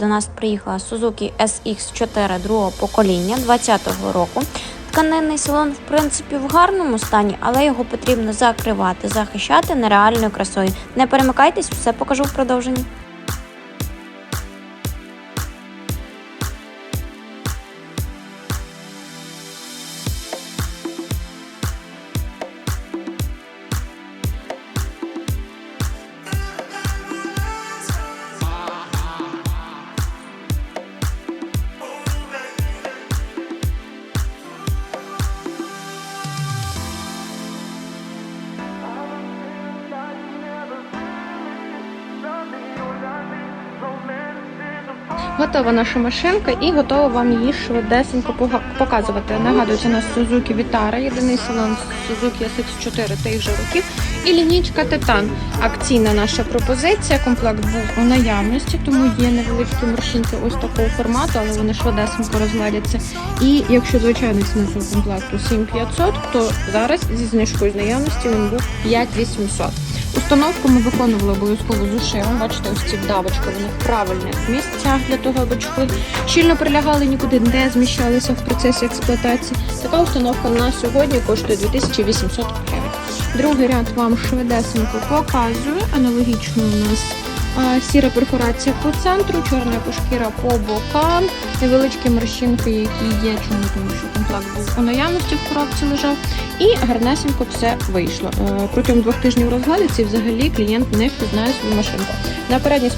До нас приїхала Suzuki SX4 другого покоління 2020 року. Тканинний салон, в принципі, в гарному стані, але його потрібно закривати, захищати нереальною красою. Не перемикайтесь, все покажу в продовженні. Готова наша машинка і готова вам її швидесенько показувати. Нагадую, це у нас Suzuki Vitara, єдиний салон Suzuki SX4 тих же років. І лінічка Titan. Акційна наша пропозиція. Комплект був у наявності, тому є невеличкі морщинки ось такого формату, але вони швидесенько розгладяться. І якщо звичайно ціна цього комплекту 7500, то зараз зі знижкою з наявності він був 5800. Установку ми виконували обов'язково з ушивом. Бачите, ось ці вдавочки вони в правильних місцях для того, аби чохли щільно прилягали, нікуди не зміщалися в процесі експлуатації. Така установка на сьогодні коштує 2800 гривень. Другий ряд вам швидесенько показую. Аналогічно у нас сіра перфорація по центру, чорна пошкіра по бокам, невеличкі морщинки, які є, чому тому що комплект був у наявності в коробці лежав. І гарнесенько все вийшло. Е, Протягом двох тижнів розгладиться і взагалі клієнт не впізнає свою машинку. На передній